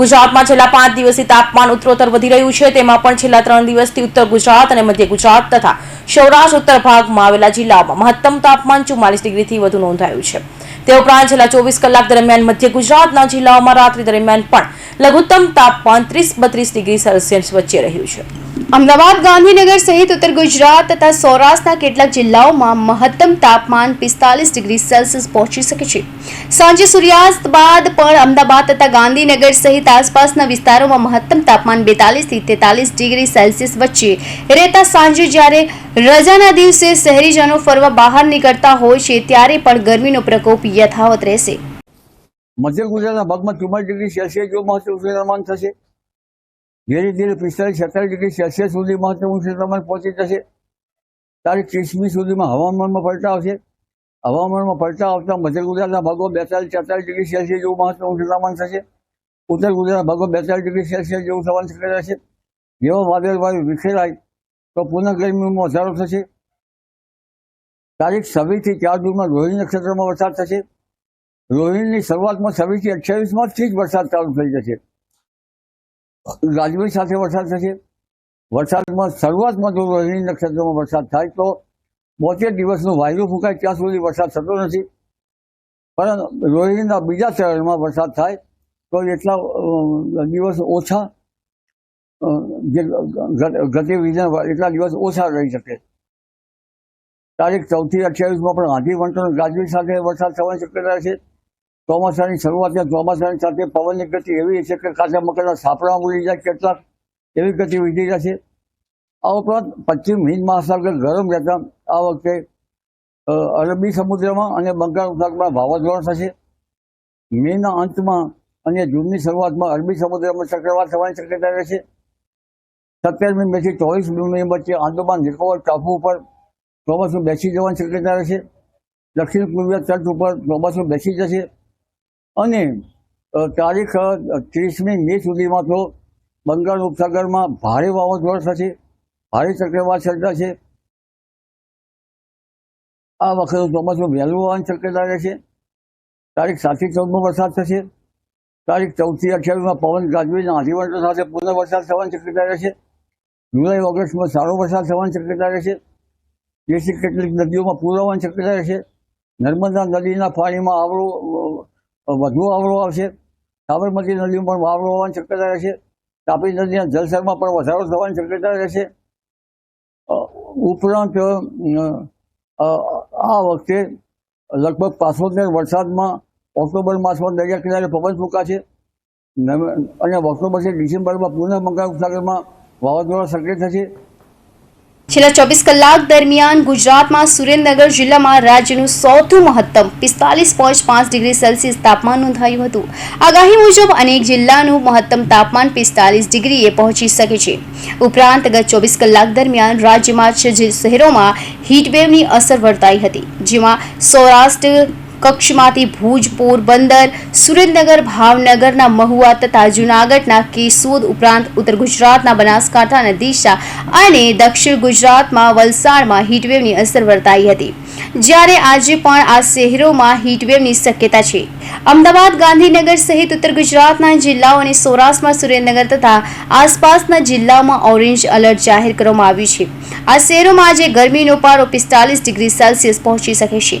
ગુજરાતમાં છેલ્લા પાંચ દિવસથી તાપમાન ઉત્તરોત્તર વધી રહ્યું છે. તેમાં પણ છેલ્લા ત્રણ દિવસથી ઉત્તર ગુજરાત અને મધ્ય ગુજરાત તથા સૌરાષ્ટ્ર, ઉત્તર ભાગમાં આવેલા જિલ્લાઓમાં મહત્તમ તાપમાન ચુમ્માલીસ ડિગ્રીથી વધુ નોંધાયું છે. તે ઉપરાંત છેલ્લા ચોવીસ કલાક દરમિયાન મધ્ય ગુજરાતના જિલ્લાઓમાં રાત્રિ દરમિયાન પણ લઘુત્તમ તાપમાન ત્રીસ, બત્રીસ ડિગ્રી સેલ્સિયસ વચ્ચે રહ્યું છે. અમદાવાદ ગાંધીનગર સહિત ઉત્તર ગુજરાત તથા સૌરાષ્ટ્રના કેટલાક જિલ્લાઓમાં મહત્તમ તાપમાન પિસ્તાલીસ ડિગ્રી સેલ્સિયસ પહોંચી શકે છે. સાંજે સૂર્યાસ્ત બાદ પણ અમદાવાદ તથા ગાંધીનગર સહિત આસપાસના વિસ્તારોમાં મહત્તમ તાપમાન બેતાલીસથી તેતાલીસ ડિગ્રી સેલ્સિયસ વચ્ચે રહેતા સાંજે જ્યારે રજાના દિવસે શહેરીજનો ફરવા બહાર નીકળતા હોય છે ત્યારે પણ ગરમીનો પ્રકોપ યથાવત રહેશે. મધ્ય ગુજરાતના ભાગમાં ચુમ્માલીસ ડિગ્રી સેલ્સિયસ જેવું મહત્તમ થશે. ધીરે ધીરે પિસ્તાલીસ છેતાલીસ ડિગ્રી સેલ્સિયસ સુધી મહત્તમ ઉષ્ણતામાન પહોંચી જશે. તારીખ ત્રીસમી સુધીમાં હવામાનમાં પલટા આવશે. હવામાનમાં પલટા આવતા મધ્ય ગુજરાતના ભાગો બેતાલીસ છેતાલીસ ડિગ્રી સેલ્સિયસ જેવું મહત્તમ ઉષ્ણતામાન થશે. ઉત્તર ગુજરાતના ભાગો બેતાલીસ ડિગ્રી સેલ્સિયસ જેવું થવાની શક્યતા છે જેવો વાદળ વાયુ વિખેરાય તો પુનઃ ગરમીમાં વધારો થશે. તારીખ છવ્વીસથી ચાર જૂનમાં રોહિણી નક્ષત્રમાં વરસાદ થશે. રોહિણીની શરૂઆતમાં છવ્વીસથી અઠ્યાવીસમાંથી જ વરસાદ ચાલુ થઈ જશે. ગાજવીજ સાથે વરસાદ થશે. વરસાદમાં શરૂઆતમાં જો રોહિણી નક્ષત્રમાં વરસાદ થાય તો બોતેર દિવસનું વાયુ ફૂંકાય ત્યાં સુધી વરસાદ થતો નથી. પરંતુ રોહિણીના બીજા ચરણમાં વરસાદ થાય તો એટલા દિવસ ઓછા જે ગતિવિધિના એટલા દિવસ ઓછા રહી શકે. તારીખ ચૌદથી અઠ્યાવીસમાં પણ આંધી વંટણ ગાજવીજ સાથે વરસાદ થવાની શક્યતા છે. ચોમાસાની શરૂઆતમાં ચોમાસાની સાથે પવનની ગતિ એવી છે કે કાચા મકાના સાપડા ઉડી જાય કેટલાક, એવી ગતિ વધી જશે. આ ઉપરાંત પશ્ચિમ હિન્દ મહાસાગર ગરમ રહેતા આ વખતે અરબી સમુદ્રમાં અને બંગાળ ઉપસાગરમાં વાવાઝોડા થશે. મેના અંતમાં અને જૂનની શરૂઆતમાં અરબી સમુદ્રમાં ચક્રવાત થવાની શક્યતા રહેશે. સત્યાવીસમી મેથી ચોવીસ મે વચ્ચે આંદોમાન નિકોબાર ટાપુ ઉપર ચોમાસું બેસી જવાની શક્યતા રહેશે. દક્ષિણ પૂર્વીય તટ ઉપર ચોમાસું બેસી જશે. અને તારીખ ત્રીસમી મે સુધીમાં તો બંગાળ ઉપસાગરમાં ભારે વાવાઝોડા થશે ભારે ચક્રવાત સર્જાશે. આ વખતે ચોમાસું વહેલું હોવાની શક્યતા રહેશે. તારીખ સાતથી ચૌદમાં વરસાદ થશે. તારીખ ચૌદથી અઠ્યાવીસમાં પવન ગાજવીના આંધીવંટો સાથે પુનઃ વરસાદ થવાની શક્યતા રહેશે. જુલાઈ ઓગસ્ટમાં સારો વરસાદ થવાની શક્યતા રહેશે. જેથી કેટલીક નદીઓમાં પૂર આવવાની શક્યતા રહેશે. નર્મદા નદીના પાણીમાં આવરો અ, વધુ આવરો આવશે. સાબરમતી નદીમાં પણ આવરો આવવાની શક્યતા રહેશે. તાપી નદીના જલસરમાં પણ વધારો થવાની શક્યતા રહેશે. ઉપરાંત આ વખતે લગભગ પાછોતેર વરસાદમાં ઓક્ટોબર માસમાં દરિયા કિનારે પવન ફૂંકાશે. અને ઓક્ટોબરથી ડિસેમ્બરમાં પુનઃ બંગાળ ઉપસાગરમાં વાવાઝોડા સક્રિય થશે. છેલ્લા ચોવીસ કલાક દરમિયાન ગુજરાતમાં સુરેન્દ્રનગર જિલ્લામાં રાજ્યનું સૌથી મહત્તમ પિસ્તાલીસ પોઈન્ટ પાંચ ડિગ્રી સેલ્સિયસ તાપમાન નોંધાયું હતું. આગાહી મુજબ અનેક જિલ્લાનું મહત્તમ તાપમાન પિસ્તાલીસ ડિગ્રીએ પહોંચી શકે છે. ઉપરાંત ગત ચોવીસ કલાક દરમિયાન રાજ્યમાં છ શહેરોમાં હીટવેવની અસર વર્તાઈ હતી, જેમાં સૌરાષ્ટ્ર કક્ષમાંથી ભુજ પોરબંદર સુરેન્દ્રનગર, ભાવનગરના મહુવા તથા જૂનાગઢના કેસોદ ઉપરાંત ઉત્તર ગુજરાતના બનાસકાંઠાના દિશા અને દક્ષિણ ગુજરાતમાં વલસાડમાં હીટવેવની અસર વર્તાઈ હતી. જ્યારે આજે પણ આ શહેરોમાં હીટવેવની શક્યતા છે. અમદાવાદ, ગાંધીનગર સહિત ઉત્તર ગુજરાતના જિલ્લાઓ અને સૌરાષ્ટ્રમાં સુરેન્દ્રનગર તથા આસપાસના જિલ્લાઓમાં ઓરેન્જ એલર્ટ જાહેર કરવામાં આવ્યું છે. આ શહેરોમાં આજે ગરમીનો પારો પિસ્તાલીસ ડિગ્રી સેલ્સિયસ પહોંચી શકે છે.